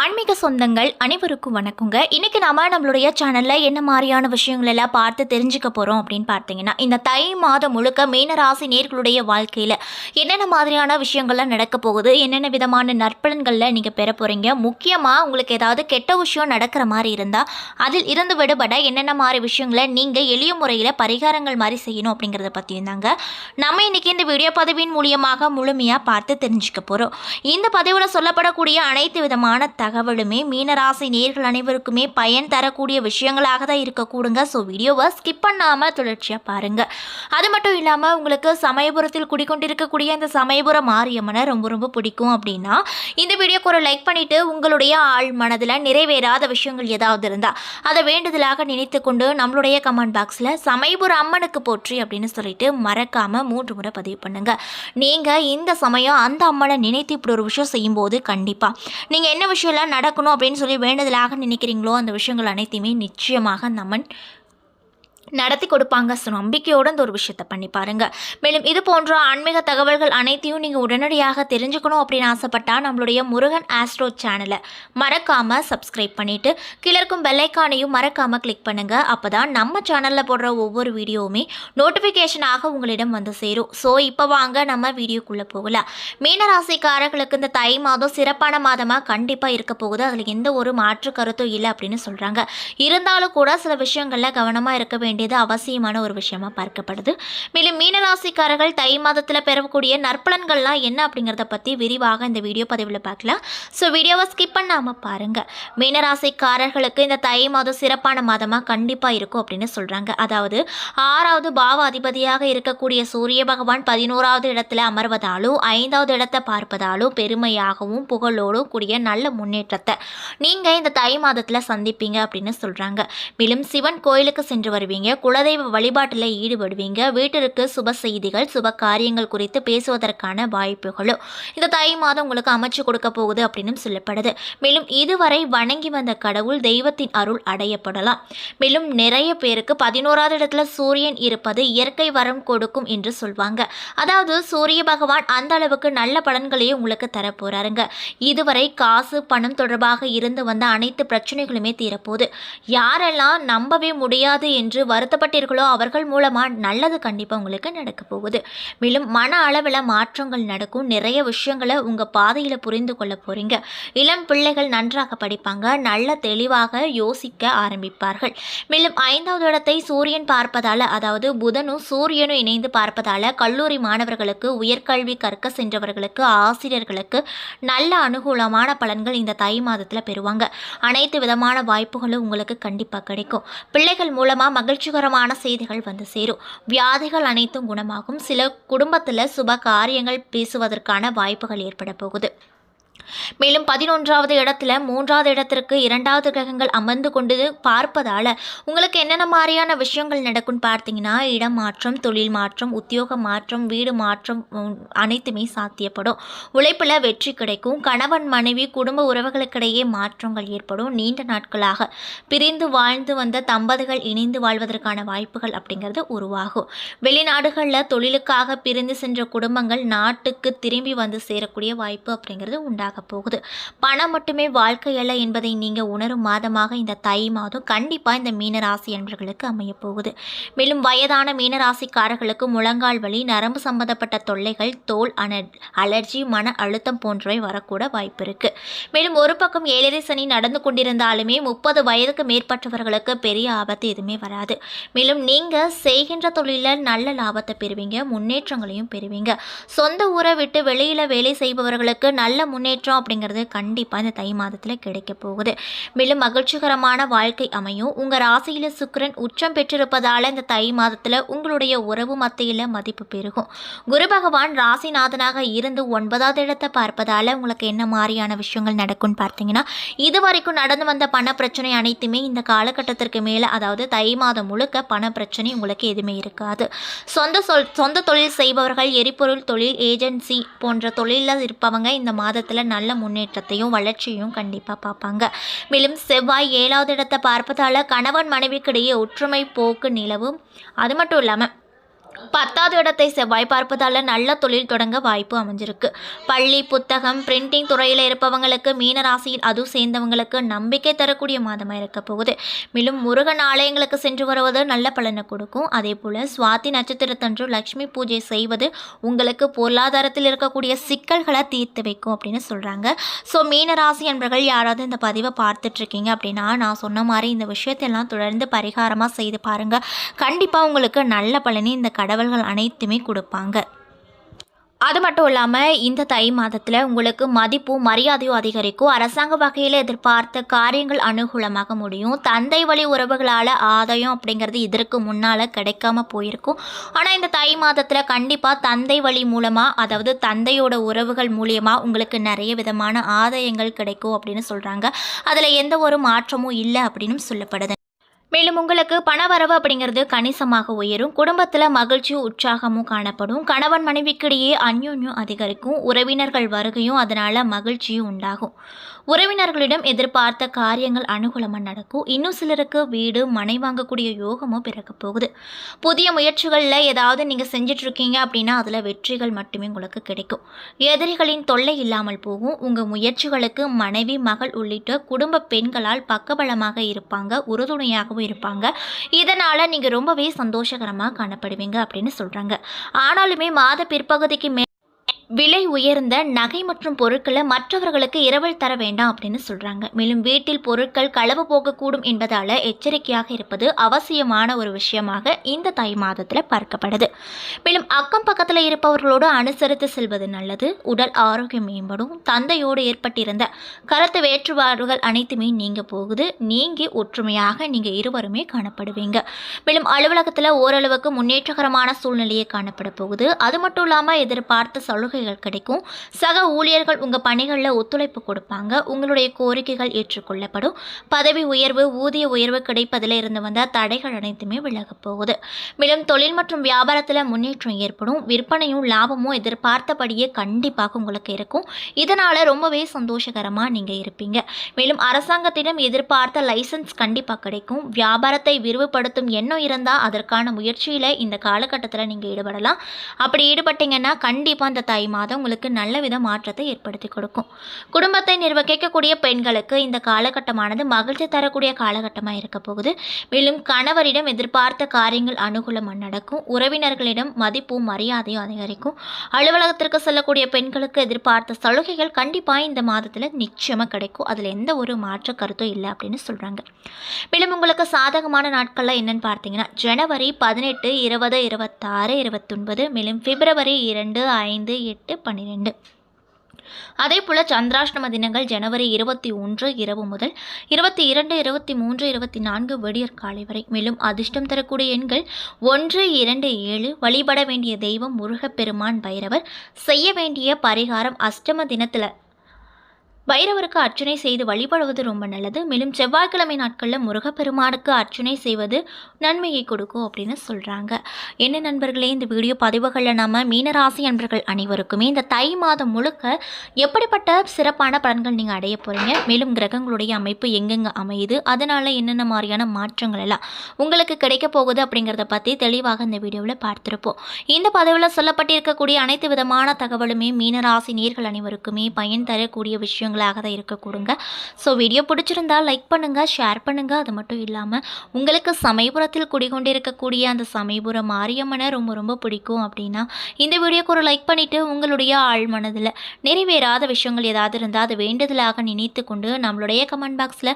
ஆன்மீக சொந்தங்கள் அனைவருக்கும் வணக்கங்க. இன்னைக்கு நாம நம்மளுடைய சேனல்ல என்ன மாதிரியான விஷயங்கள் எல்லாம் பார்த்து தெரிஞ்சுக்க போறோம் அப்படின்னு பார்த்தீங்கன்னா இந்த தை மாதம் முழுக்க மீனராசி நேர்களுடைய வாழ்க்கையில என்னென்ன மாதிரியான விஷயங்கள்லாம் நடக்க போகுது என்னென்ன விதமான நற்பலன்கள்ல நீங்க பெற போறீங்க முக்கியமா உங்களுக்கு ஏதாவது கெட்ட விஷயம் நடக்கிற மாதிரி இருந்தா அதில் இருந்து விடுபட என்னென்ன மாதிரி விஷயங்களை நீங்க எளிய முறையில பரிகாரங்கள் மாதிரி செய்யணும் அப்படிங்கறத பத்தியும் தாங்க. நம்ம இன்னைக்கு இந்த வீடியோ பதிவின் மூலியமாக முழுமையா பார்த்து தெரிஞ்சுக்க போறோம். இந்த பதிவில் சொல்லப்படக்கூடிய அனைத்து விதமான தகவலுமே மீனராசி நேர்கள் அனைவருக்குமே பயன் தரக்கூடிய விஷயங்களாக தான் இருக்கக்கூடுங்க. ஸோ வீடியோவை ஸ்கிப் பண்ணாமல் தொடர்ச்சியாக பாருங்கள் அது மட்டும் இல்லாமல் உங்களுக்கு சமயபுரத்தில் குடிக்கொண்டிருக்கக்கூடிய இந்த சமயபுர மாரியம்மனை ரொம்ப ரொம்ப பிடிக்கும் அப்படின்னா இந்த வீடியோக்கு ஒரு லைக் பண்ணிவிட்டு உங்களுடைய ஆள் மனதில் நிறைவேறாத விஷயங்கள் ஏதாவது இருந்தால் அதை வேண்டுதலாக நினைத்து கொண்டு நம்மளுடைய கமெண்ட் பாக்ஸில் சமயபுர அம்மனுக்கு போற்றி அப்படின்னு சொல்லிட்டு மறக்காமல் மூன்று முறை பதிவு பண்ணுங்கள் நீங்கள் இந்த சமயம் அந்த அம்மனை நினைத்து இப்படி ஒரு விஷயம் செய்யும்போது கண்டிப்பாக நீங்கள் என்ன விஷயம் விஷயம்லாம் நடக்கணும் அப்படின்னு சொல்லி வேண்டுதலாக நினைக்கிறீங்களோ அந்த விஷயங்கள் அனைத்தையுமே நிச்சயமாக அந்த அம்மன் நடத்தி கொடுப்பாங்க. ஸோ நம்பிக்கையோடு இந்த ஒரு விஷயத்த பண்ணி பாருங்க. மேலும் இது போன்ற ஆன்மீக தகவல்கள் அனைத்தையும் நீங்கள் உடனடியாக தெரிஞ்சுக்கணும் அப்படின்னு ஆசைப்பட்டால் நம்மளுடைய முருகன் ஆஸ்ட்ரோ சேனலை மறக்காமல் சப்ஸ்கிரைப் பண்ணிவிட்டு கிளர்க்கும் பெல்லைக்கானையும் மறக்காமல் கிளிக் பண்ணுங்கள் அப்போ தான் நம்ம சேனலில் போடுற ஒவ்வொரு வீடியோவுமே நோட்டிஃபிகேஷனாக உங்களிடம் வந்து சேரும். ஸோ இப்போ வாங்க நம்ம வீடியோக்குள்ளே போகலாம். மீனராசிக்காரர்களுக்கு இந்த தை மாதம் சிறப்பான மாதமாக கண்டிப்பாக இருக்க போகுது. அதில் எந்த ஒரு மாற்று கருத்தும் இல்லை அப்படின்னு சொல்கிறாங்க இருந்தாலும் கூட சில விஷயங்களில் கவனமாக இருக்க வேண்டியது அவசியமான ஒரு விஷயமா பார்க்கப்படுது. மேலும் மீனராசிக்காரர்கள் தை மாதத்தில் பெறக்கூடிய நற்பலன்கள்லாம் என்ன அப்படிங்கிறத பற்றி விரிவாக இந்த வீடியோ பதிவில் பார்க்கலாம். ஸோ வீடியோவை ஸ்கிப் பண்ணாமல் பாருங்கள் மீனராசிக்காரர்களுக்கு இந்த தை மாதம் சிறப்பான மாதமாக கண்டிப்பாக இருக்கும் அப்படின்னு சொல்கிறாங்க அதாவது ஆறாவது பாவ அதிபதியாக இருக்கக்கூடிய சூரிய பகவான் பதினோராவது இடத்துல அமர்வதாலும் ஐந்தாவது இடத்தை பார்ப்பதாலும் பெருமையாகவும் புகழோடும் கூடிய நல்ல முன்னேற்றத்தை நீங்கள் இந்த தை மாதத்தில் சந்திப்பீங்க அப்படின்னு சொல்கிறாங்க மேலும் சிவன் கோயிலுக்கு சென்று வருவீங்க. குலதெய்வ வழிபாட்டில் ஈடுபடுவீங்க. வீட்டிற்கு சுப செய்திகள் சுப காரியங்கள் குறித்து பேசுவதற்கான வாய்ப்புகளும் இந்த தை மாதம் உங்களுக்கு அமைச்சு கொடுக்க போகுது அப்படின்னு சொல்லப்படுது. மேலும் இதுவரை வணங்கி வந்த கடவுள் தெய்வத்தின் அருள் அடையப்படலாம். மேலும் நிறைய பேருக்கு பதினோராவது இடத்துல சூரியன் இருப்பது இயற்கை வரம் கொடுக்கும் என்று சொல்வாங்க. அதாவது சூரிய பகவான் அந்த அளவுக்கு நல்ல பலன்களையும் உங்களுக்கு தரப்போறாருங்க. இதுவரை காசு பணம் தொடர்பாக இருந்து வந்த அனைத்து பிரச்சனைகளுமே தீரப்போகுது. யாரெல்லாம் நம்பவே முடியாது என்று வருத்தப்பட்டீர்களோ அவர்கள் மூலமாக நல்லது கண்டிப்பாக உங்களுக்கு நடக்க போகுது. மேலும் மன அளவில் மாற்றங்கள் நடக்கும். நிறைய விஷயங்களை உங்கள் பாதையில் புரிந்து கொள்ள போகிறீங்க இளம் பிள்ளைகள் நன்றாக படிப்பாங்க. நல்ல தெளிவாக யோசிக்க ஆரம்பிப்பார்கள். மேலும் ஐந்தாவது இடத்தை சூரியன் பார்ப்பதால் அதாவது புதனும் சூரியனும் இணைந்து பார்ப்பதால் கல்லூரி மாணவர்களுக்கு உயர்கல்வி கற்க சென்றவர்களுக்கு ஆசிரியர்களுக்கு நல்ல அனுகூலமான பலன்கள் இந்த தை மாதத்தில் பெறுவாங்க. அனைத்து விதமான வாய்ப்புகளும் உங்களுக்கு கண்டிப்பாக கிடைக்கும். பிள்ளைகள் மூலமாக மகிழ்ச்சி மகிழ்ச்சிகரமான செய்திகள் வந்து சேரும். வியாதிகள் அனைத்தும் குணமாகும். சில குடும்பத்தில் சுப காரியங்கள் பேசுவதற்கான வாய்ப்புகள் ஏற்பட போகுது. மேலும் பதினொன்றாவது இடத்துல மூன்றாவது இடத்திற்கு இரண்டாவது கிரகங்கள் அமர்ந்து கொண்டு பார்ப்பதால் உங்களுக்கு என்னென்ன மாதிரியான விஷயங்கள் நடக்கும்னு பார்த்தீங்கன்னா இடம் மாற்றம் தொழில் மாற்றம் உத்தியோக மாற்றம் வீடு மாற்றம் அனைத்துமே சாத்தியப்படும். உழைப்பில் வெற்றி கிடைக்கும். கணவன் மனைவி குடும்ப உறவுகளுக்கிடையே மாற்றங்கள் ஏற்படும். நீண்ட நாட்களாக பிரிந்து வாழ்ந்து வந்த தம்பதிகள் இணைந்து வாழ்வதற்கான வாய்ப்புகள் அப்படிங்கிறது உருவாகும். வெளிநாடுகளில் தொழிலுக்காக பிரிந்து சென்ற குடும்பங்கள் நாட்டுக்கு திரும்பி வந்து சேரக்கூடிய வாய்ப்பு அப்படிங்கிறது உண்டாகும். போகுது. பணம் மட்டுமே வாழ்க்கை அல்ல என்பதை நீங்கள் உணரும் மாதமாக இந்த தை மாதம் கண்டிப்பாக இந்த மீனராசி என்பவர்களுக்கு அமைய போகுது. மேலும் வயதான மீனராசிக்காரர்களுக்கு முழங்கால் வலி நரம்பு சம்பந்தப்பட்ட தொல்லைகள் தோல் அன அலர்ஜி மன அழுத்தம் போன்றவை வரக்கூட வாய்ப்பு இருக்கு. மேலும் ஒரு பக்கம் ஏழரை சனி நடந்து கொண்டிருந்தாலுமே முப்பது வயதுக்கு மேற்பட்டவர்களுக்கு பெரிய ஆபத்து எதுவுமே வராது. மேலும் நீங்கள் செய்கின்ற தொழிலில் நல்ல லாபத்தை பெறுவீங்க முன்னேற்றங்களையும் பெறுவீங்க. சொந்த ஊரை விட்டு வெளியில் வேலை செய்பவர்களுக்கு நல்ல முன்னேற்றம் அப்படிங்கிறது கண்டிப்பாக இந்த தை மாதத்தில் கிடைக்க போகுது. மேலும் மகிழ்ச்சிகரமான வாழ்க்கை அமையும். உங்கள் ராசியில் சுக்கிரன் உச்சம் பெற்றிருப்பதால் இந்த தை மாதத்தில் உங்களுடைய உறவு மத்தியில் மதிப்பு பெருகும். குரு பகவான் ராசிநாதனாக இருந்து ஒன்பதாவது இடத்தை பார்ப்பதால் உங்களுக்கு என்ன மாதிரியான விஷயங்கள் நடக்கும்னு பார்த்தீங்கன்னா இது வரைக்கும் நடந்து வந்த பண பிரச்சனை அனைத்துமே இந்த காலகட்டத்திற்கு மேலே அதாவது தை மாதம் முழுக்க பண பிரச்சனை உங்களுக்கு எதுவுமே இருக்காது. சொந்த சொல் சொந்த தொழில் செய்பவர்கள் எரிபொருள் தொழில் ஏஜென்சி போன்ற தொழிலில் இருப்பவங்க இந்த மாதத்தில் நல்ல முன்னேற்றத்தையும் வளர்ச்சியும் கண்டிப்பாக பார்ப்பாங்க. மேலும் செவ்வாய் ஏழாவது இடத்தை பார்ப்பதால் கணவன் மனைவிக்கிடையே ஒற்றுமை போக்கு நிலவும். அது மட்டும் இல்லாமல் பத்தாவது இடத்தை செவ்வாய் பார்ப்பதால் நல்ல தொழில் தொடங்க வாய்ப்பு அமைஞ்சிருக்கு. பள்ளி புத்தகம் பிரிண்டிங் துறையில் இருப்பவங்களுக்கு மீன ராசியில் அது சேர்ந்தவங்களுக்கு நம்பிக்கை தரக்கூடிய மாதமாக இருக்க போகுது. மேலும் முருகன் ஆலயங்களுக்கு சென்று வருவது நல்ல பலனை கொடுக்கும். அதே போல் சுவாதி நட்சத்திரத்தன்று லக்ஷ்மி பூஜை செய்வது உங்களுக்கு பொருளாதாரத்தில் இருக்கக்கூடிய சிக்கல்களை தீர்த்து வைக்கும் அப்படின்னு சொல்கிறாங்க ஸோ மீன ராசி என்பர்கள் யாராவது இந்த பதிவை பார்த்துட்ருக்கீங்க அப்படின்னா நான் சொன்ன மாதிரி இந்த விஷயத்தெல்லாம் தொடர்ந்து பரிகாரமாக செய்து பாருங்கள் கண்டிப்பாக உங்களுக்கு நல்ல பலனி இந்த கடவுள்கள் அனைத்துமே கொடுப்பாங்க. அது மட்டும் இல்லாமல் இந்த தை மாதத்தில் உங்களுக்கு மதிப்பும் மரியாதையும் அதிகரிக்கும். அரசாங்க வகையில் எதிர்பார்த்த காரியங்கள் அனுகூலமாக முடியும். தந்தை வழி உறவுகளால் ஆதாயம் அப்படிங்கிறது இதற்கு முன்னால் கிடைக்காம போயிருக்கும். ஆனால் இந்த தை மாதத்தில் கண்டிப்பாக தந்தை வழி மூலமாக அதாவது தந்தையோட உறவுகள் மூலியமாக உங்களுக்கு நிறைய விதமான ஆதாயங்கள் கிடைக்கும் அப்படின்னு சொல்கிறாங்க அதில் எந்த ஒரு மாற்றமும் இல்லை அப்படின்னு சொல்லப்படுது. மேலும் உங்களுக்கு பணவரவு அப்படிங்கிறது கணிசமாக உயரும். குடும்பத்தில் மகிழ்ச்சியும் உற்சாகமும் காணப்படும். கணவன் மனைவிக்கிடையே அந்யோன்யம் அதிகரிக்கும். உறவினர்கள் வருகையும் அதனால் மகிழ்ச்சியும் உண்டாகும். உறவினர்களிடம் எதிர்பார்த்த காரியங்கள் அனுகூலமாக நடக்கும். இன்னும் சிலருக்கு வீடு மனை வாங்கக்கூடிய யோகமும் பிறக்க போகுது. புதிய முயற்சிகளில் ஏதாவது நீங்கள் செஞ்சிட்ருக்கீங்க அப்படின்னா அதில் வெற்றிகள் மட்டுமே உங்களுக்கு கிடைக்கும். எதிரிகளின் தொல்லை இல்லாமல் போகும். உங்கள் முயற்சிகளுக்கு மனைவி மகள் உள்ளிட்ட குடும்ப பெண்களால் பக்கபலமாக இருப்பாங்க. உறுதுணையாகவும் இருப்பாங்க. இதனால் நீங்கள் ரொம்பவே சந்தோஷகரமாக காணப்படுவீங்க அப்படின்னு சொல்கிறாங்க ஆனாலுமே மாத பிற்பகுதிக்கு மே விலை உயர்ந்த நகை மற்றும் பொருட்களை மற்றவர்களுக்கு இரவல் தர வேண்டாம் அப்படின்னு சொல்கிறாங்க மேலும் வீட்டில் பொருட்கள் களவு போகக்கூடும் என்பதால் எச்சரிக்கையாக இருப்பது அவசியமான ஒரு விஷயமாக இந்த தை மாதத்தில் பார்க்கப்படுது. மேலும் அக்கம் பக்கத்தில் இருப்பவர்களோடு அனுசரித்து செல்வது நல்லது. உடல் ஆரோக்கியம் மேம்படும். தந்தையோடு ஏற்பட்டிருந்த கருத்து வேற்றுபாடுகள் அனைத்துமே நீங்க போகுது. நீங்கி ஒற்றுமையாக நீங்கள் இருவருமே காணப்படுவீங்க. மேலும் அலுவலகத்தில் ஓரளவுக்கு முன்னேற்றகரமான சூழ்நிலையை காணப்பட போகுது. அது மட்டும் இல்லாமல் எதிர்பார்த்த சலுகை சலுகைகள் கிடைக்கும். சக ஊழியர்கள் உங்கள் பணிகளில் ஒத்துழைப்பு கொடுப்பாங்க. உங்களுடைய கோரிக்கைகள் ஏற்றுக்கொள்ளப்படும். பதவி உயர்வு ஊதிய உயர்வு கிடைப்பதில் இருந்து வந்த தடைகள் அனைத்துமே விலகப் போகுது. மேலும் தொழில் மற்றும் வியாபாரத்தில் முன்னேற்றம் ஏற்படும். விற்பனையும் லாபமும் எதிர்பார்த்தபடியே கண்டிப்பாக உங்களுக்கு இருக்கும். இதனால் ரொம்பவே சந்தோஷகரமாக நீங்கள் இருப்பீங்க. மேலும் அரசாங்கத்திடம் எதிர்பார்த்த லைசன்ஸ் கண்டிப்பாக கிடைக்கும். வியாபாரத்தை விரிவுபடுத்தும் எண்ணம் இருந்தால் அதற்கான முயற்சியில் இந்த காலகட்டத்தில் நீங்கள் ஈடுபடலாம். அப்படி ஈடுபட்டீங்கன்னா கண்டிப்பாக அந்த தாய் மாதம் உங்களுக்கு நல்ல வித மாற்றத்தை ஏற்படுத்தி கொடுக்கும். குடும்பத்தை நிர்வகிக்கக்கூடிய பெண்களுக்கு இந்த காலகட்டமானது மகிழ்ச்சி தரக்கூடிய காலகட்டமாக இருக்க போகுது. மேலும் கணவரிடம் எதிர்பார்த்த காரியங்கள் அனுகூலமாக நடக்கும். உறவினர்களிடம் மதிப்பும் மரியாதையும் அதிகரிக்கும். அலுவலகத்திற்கு செல்லக்கூடிய பெண்களுக்கு எதிர்பார்த்த சலுகைகள் கண்டிப்பாக இந்த மாதத்தில் நிச்சயமாக கிடைக்கும். அதில் எந்த ஒரு மாற்ற கருத்தும் இல்லை அப்படின்னு சொல்கிறாங்க மேலும் உங்களுக்கு சாதகமான நாட்களில் என்னென்னு பார்த்தீங்கன்னா ஜனவரி பதினெட்டு இருபது இருபத்தாறு இருபத்தொன்பது மேலும் பிப்ரவரி இரண்டு ஐந்து எட்டு பன்னிரெண்டு அதேபோல சந்திராஷ்டம தினங்கள் ஜனவரி இருபத்தி ஒன்று இரவு முதல் இருபத்தி இரண்டு இருபத்தி மூன்று இருபத்தி நான்கு விடியற் காலை வரை. மேலும் அதிர்ஷ்டம் தரக்கூடிய எண்கள் ஒன்று இரண்டு ஏழு. வழிபட வேண்டிய தெய்வம் முருகப்பெருமான் பைரவர். செய்ய வேண்டிய பரிகாரம் அஷ்டம தினத்தில் பைரவருக்கு அர்ச்சனை செய்து வழிபடுவது ரொம்ப நல்லது. மேலும் செவ்வாய்க்கிழமை நாட்களில் முருகப்பெருமானுக்கு அர்ச்சனை செய்வது நன்மையை கொடுக்கும் அப்படின்னு சொல்கிறாங்க என்ன நண்பர்களே இந்த வீடியோ பதிவுகளில் நம்ம மீனராசி நண்பர்கள் அனைவருக்குமே இந்த தை மாதம் முழுக்க எப்படிப்பட்ட சிறப்பான பலன்கள் நீங்கள் அடைய போகிறீங்க மேலும் கிரகங்களுடைய அமைப்பு எங்கெங்கே அமையுது? அதனால் என்னென்ன மாதிரியான மாற்றங்கள் எல்லாம் உங்களுக்கு கிடைக்க போகுது அப்படிங்கிறத பற்றி தெளிவாக இந்த வீடியோவில் பார்த்துருப்போம். இந்த பதிவில் சொல்லப்பட்டிருக்கக்கூடிய அனைத்து விதமான தகவலுமே மீனராசி நீர்கள் அனைவருக்குமே பயன் தரக்கூடிய விஷயங்கள் விஷயங்களாக தான் இருக்க கொடுங்க ஸோ வீடியோ பிடிச்சிருந்தால் லைக் பண்ணுங்கள் ஷேர் பண்ணுங்கள் அது மட்டும் இல்லாமல் உங்களுக்கு சமயபுரத்தில் குடிகொண்டிருக்கக்கூடிய அந்த சமயபுர மாரியம்மனை ரொம்ப ரொம்ப பிடிக்கும் அப்படின்னா இந்த வீடியோக்கு ஒரு லைக் பண்ணிவிட்டு உங்களுடைய ஆள் மனதில் நிறைவேறாத விஷயங்கள் ஏதாவது இருந்தால் அது வேண்டுதலாக நினைத்து கொண்டு நம்மளுடைய கமெண்ட் பாக்ஸில்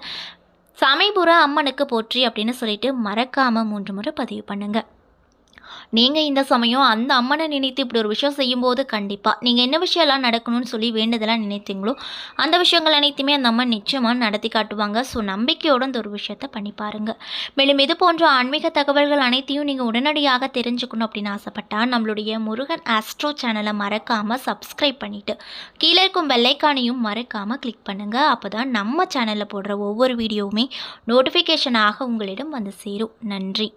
சமயபுர அம்மனுக்கு போற்றி அப்படின்னு சொல்லிட்டு மறக்காமல் மூன்று முறை பதிவு பண்ணுங்கள் நீங்கள் இந்த சமயம் அந்த அம்மனை நினைத்து இப்படி ஒரு விஷயம் செய்யும்போது கண்டிப்பாக நீங்கள் என்ன விஷயம்லாம் நடக்கணும்னு சொல்லி வேண்டுதலாக நினைத்தீங்களோ அந்த விஷயங்கள் அனைத்துமே அந்த அம்மன் நிச்சயமாக நடத்தி காட்டுவாங்க. ஸோ நம்பிக்கையோடு அந்த ஒரு விஷயத்த பண்ணி பாருங்கள் மேலும் இது போன்ற ஆன்மீக தகவல்கள் அனைத்தையும் நீங்கள் உடனடியாக தெரிஞ்சுக்கணும் அப்படின்னு ஆசைப்பட்டால் நம்மளுடைய முருகன் ஆஸ்ட்ரோ சேனலை மறக்காமல் சப்ஸ்கிரைப் பண்ணிவிட்டு கீழே இருக்கும் வெள்ளைக்கானையும் மறக்காமல் கிளிக் பண்ணுங்கள் அப்போ தான் நம்ம சேனலில் போடுற ஒவ்வொரு வீடியோவுமே நோட்டிஃபிகேஷனாக உங்களிடம் வந்து சேரும். நன்றி.